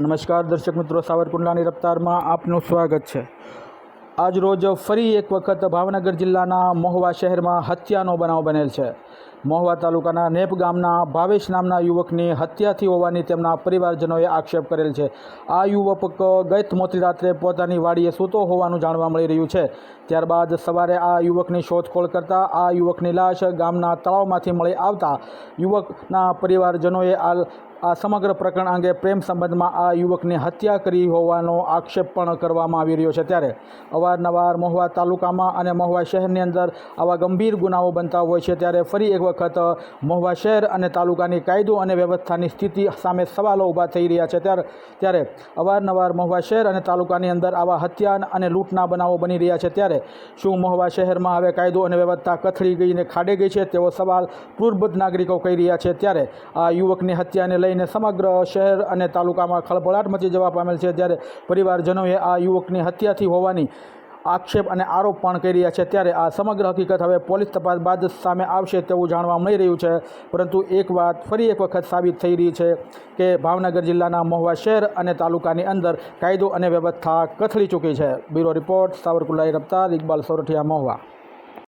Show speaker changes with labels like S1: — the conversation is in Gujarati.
S1: નમસ્કાર દર્શક મિત્રો, સાવરકુંડલાની રફતારમાં આપનું સ્વાગત છે. આજ રોજ ફરી એક વખત ભાવનગર જિલ્લાના મહુવા શહેરમાં હત્યાનો બનાવ બનેલ છે. મહુવા તાલુકાના નેપ ગામના ભાવેશ નામના યુવકની હત્યાથી હોવાની તેમના પરિવારજનોએ આક્ષેપ કરેલ છે. આ યુવક ગત મોતી રાત્રે પોતાની વાડીએ સૂતો હોવાનું જાણવા મળી રહ્યું છે. ત્યારબાદ સવારે આ યુવકની શોધખોળ કરતા આ યુવકની લાશ ગામના તળાવમાંથી મળી આવતા યુવકના પરિવારજનોએ આ આ સમગ્ર પ્રકરણ અંગે પ્રેમ સંબંધમાં આ યુવકની હત્યા કરી હોવાનો આક્ષેપ પણ કરવામાં આવી રહ્યો છે. ત્યારે અવારનવાર મહુવા તાલુકામાં અને મહુવા શહેરની અંદર આવા ગંભીર ગુનાઓ બનતા હોય છે. ત્યારે ફરી એક વખત મહુવા શહેર અને તાલુકાની કાયદો અને વ્યવસ્થાની સ્થિતિ સામે સવાલો ઊભા થઈ રહ્યા છે. ત્યારે ત્યારે અવારનવાર મહુવા શહેર અને તાલુકાની અંદર આવા હત્યા અને લૂંટના બનાવો બની રહ્યા છે. ત્યારે શું મહુવા શહેરમાં હવે કાયદો અને વ્યવસ્થા કથળી ગઈને ખાડે ગઈ છે? તેવો સવાલ પૂર્વબદ્ધ નાગરિકો કહી રહ્યા છે. ત્યારે આ યુવકની હત્યાને લઈને સમગ્ર શહેર અને તાલુકામાં ખળભળાટ મચી જવા પામેલ છે. ત્યારે પરિવારજનોએ આ યુવકની હત્યાથી હોવાની આક્ષેપ અને આરોપ પણ કરી રહ્યા છે. ત્યારે આ સમગ્ર હકીકત હવે પોલીસ તપાસ બાદ સામે આવશે તેવું જાણવા મળી રહ્યું છે. પરંતુ એક વાત ફરી એક વખત સાબિત થઈ રહી છે કે ભાવનગર જિલ્લાના મહુવા શહેર અને તાલુકાની અંદર કાયદો અને વ્યવસ્થા કથળી ચૂકી છે. બ્યુરો રિપોર્ટ સાવરકુલાઈ રફતાર ઇકબાલ સોરઠિયા મહુવા.